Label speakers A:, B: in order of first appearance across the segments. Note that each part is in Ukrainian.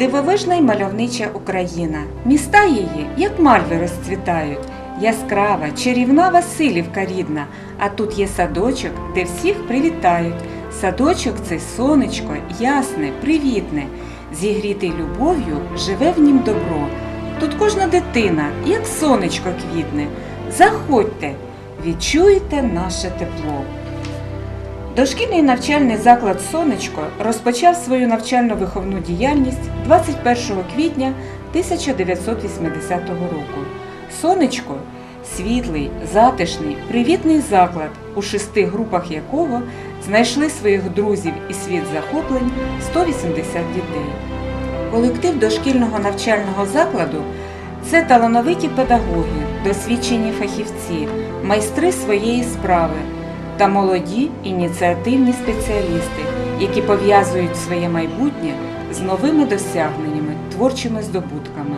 A: Дивовижна й мальовнича Україна. Міста її, як мальви, розцвітають. Яскрава, чарівна Василівка рідна, а тут є садочок, де всіх привітають. Садочок цей сонечко, ясне, привітне, зігрітий любов'ю живе в нім добро. Тут кожна дитина, як сонечко квітне. Заходьте, відчуйте наше тепло. Дошкільний навчальний заклад Сонечко розпочав свою навчально-виховну діяльність 21 квітня 1980 року. Сонечко світлий, затишний, привітний заклад, у шести групах якого знайшли своїх друзів і світ захоплень 180 дітей. Колектив дошкільного навчального закладу це талановиті педагоги, досвідчені фахівці, майстри своєї справи та молоді ініціативні спеціалісти, які пов'язують своє майбутнє з новими досягненнями, творчими здобутками.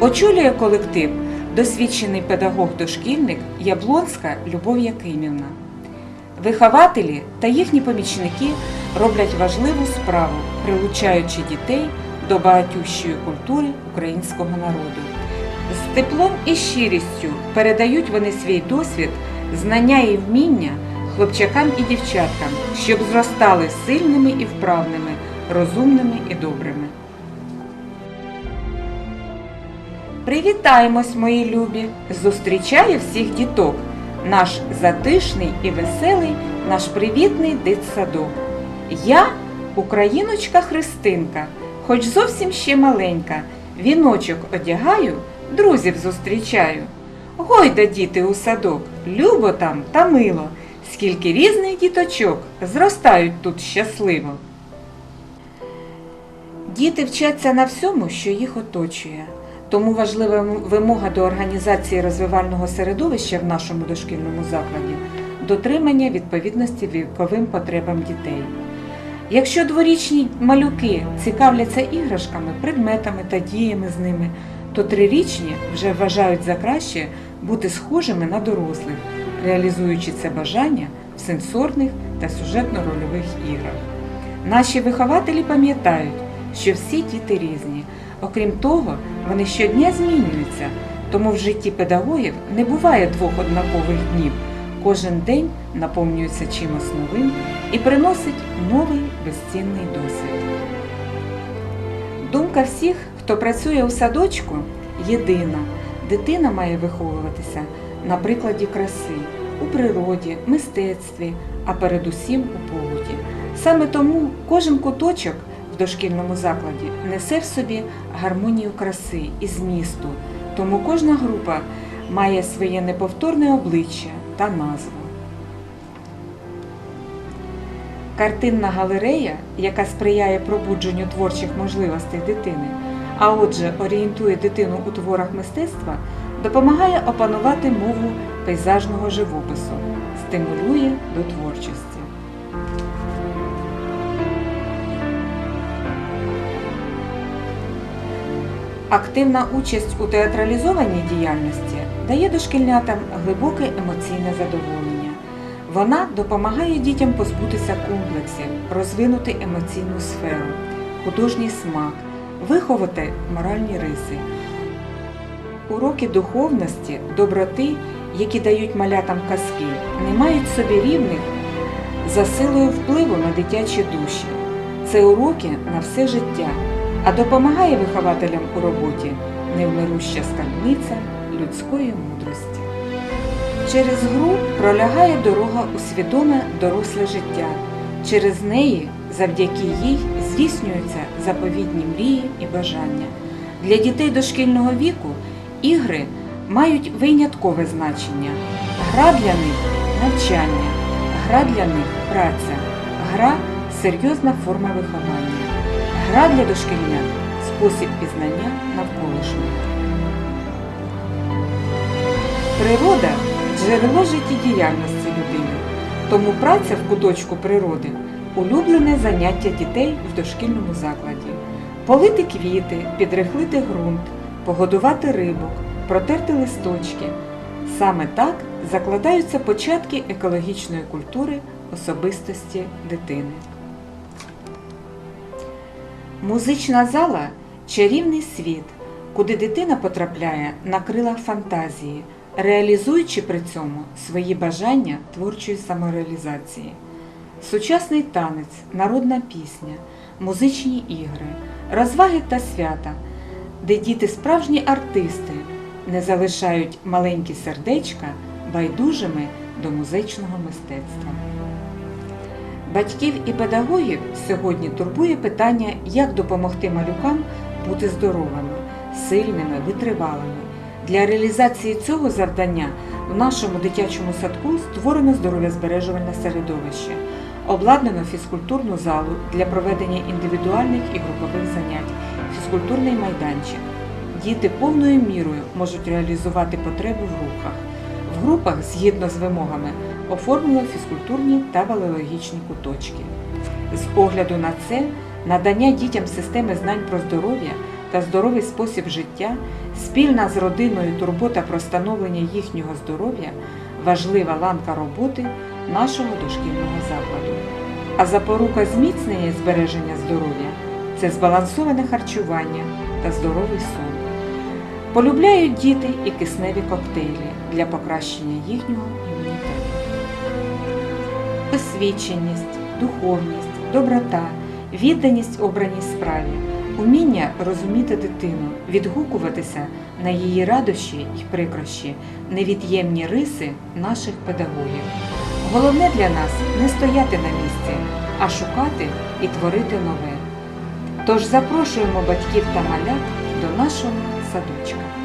A: Очолює колектив досвідчений педагог-дошкільник Яблонська Любов Якимівна. Вихователі та їхні помічники роблять важливу справу, прилучаючи дітей до багатющої культури українського народу. З теплом і щирістю передають вони свій досвід, знання і вміння хлопчакам і дівчаткам, щоб зростали сильними і вправними, розумними і добрими. Привітаємось, мої любі! Зустрічає всіх діток, наш затишний і веселий, наш привітний дитсадок. Я, україночка Христинка, хоч зовсім ще маленька, віночок одягаю, друзів зустрічаю. Гойда, діти, у садок, любо там та мило, скільки різних діточок зростають тут щасливо. Діти вчаться на всьому, що їх оточує. Тому важлива вимога до організації розвивального середовища в нашому дошкільному закладі дотримання відповідності віковим потребам дітей. Якщо дворічні малюки цікавляться іграшками, предметами та діями з ними, то трирічні вже вважають за краще бути схожими на дорослих, реалізуючи це бажання в сенсорних та сюжетно-рольових іграх. Наші вихователі пам'ятають, що всі діти різні. Окрім того, вони щодня змінюються, тому в житті педагогів не буває двох однакових днів. Кожен день наповнюється чимось новим і приносить новий безцінний досвід. Думка всіх, хто працює у садочку, єдина. Дитина має виховуватися на прикладі краси, у природі, мистецтві, а передусім у побуті. Саме тому кожен куточок в дошкільному закладі несе в собі гармонію краси і змісту, тому кожна група має своє неповторне обличчя та назву. Картинна галерея, яка сприяє пробудженню творчих можливостей дитини, а отже орієнтує дитину у творах мистецтва, допомагає опанувати мову пейзажного живопису, стимулює до творчості. Активна участь у театралізованій діяльності дає дошкільнятам глибоке емоційне задоволення. Вона допомагає дітям позбутися комплексів, розвинути емоційну сферу, художній смак, виховати моральні риси. Уроки духовності, доброти, які дають малятам казки, не мають собі рівних за силою впливу на дитячі душі. Це уроки на все життя, а допомагає вихователям у роботі невмируща скарбниця людської мудрості. Через гру пролягає дорога у свідоме доросле життя. Через неї, завдяки їй, здійснюються заповідні мрії і бажання. Для дітей дошкільного віку ігри мають виняткове значення. Гра для них навчання, гра для них праця, гра серйозна форма виховання. Гра для дошкільнят спосіб пізнання навколишнього. Природа джерело життєдіяльності людини, тому праця в куточку природи улюблене заняття дітей в дошкільному закладі. Полити квіти, підрихлити ґрунт, погодувати рибок, протерти листочки. Саме так закладаються початки екологічної культури особистості дитини. Музична зала чарівний світ, куди дитина потрапляє на крилах фантазії, реалізуючи при цьому свої бажання творчої самореалізації. Сучасний танець, народна пісня, музичні ігри, розваги та свята, де діти справжні артисти не залишають маленькі сердечка байдужими до музичного мистецтва. Батьків і педагогів сьогодні турбує питання, як допомогти малюкам бути здоровими, сильними, витривалими. Для реалізації цього завдання в нашому дитячому садку створено здоров'язбережувальне середовище, обладнано фізкультурну залу для проведення індивідуальних і групових занять, фізкультурний майданчик. Діти повною мірою можуть реалізувати потреби в рухах. В групах, згідно з вимогами, оформлено фізкультурні та валеологічні куточки. З огляду на це, надання дітям системи знань про здоров'я та здоровий спосіб життя, спільна з родиною турбота про становлення їхнього здоров'я важлива ланка роботи нашого дошкільного закладу. А запорука зміцнення і збереження здоров'я це збалансоване харчування та здоровий сон. Полюбляють діти і кисневі коктейлі для покращення їхнього імунітету. Освіченість, духовність, доброта, відданість обраній справі, уміння розуміти дитину, відгукуватися на її радощі й прикрощі, невід'ємні риси наших педагогів. Головне для нас не стояти на місці, а шукати і творити нове. Тож запрошуємо батьків та малят до нашого садочка.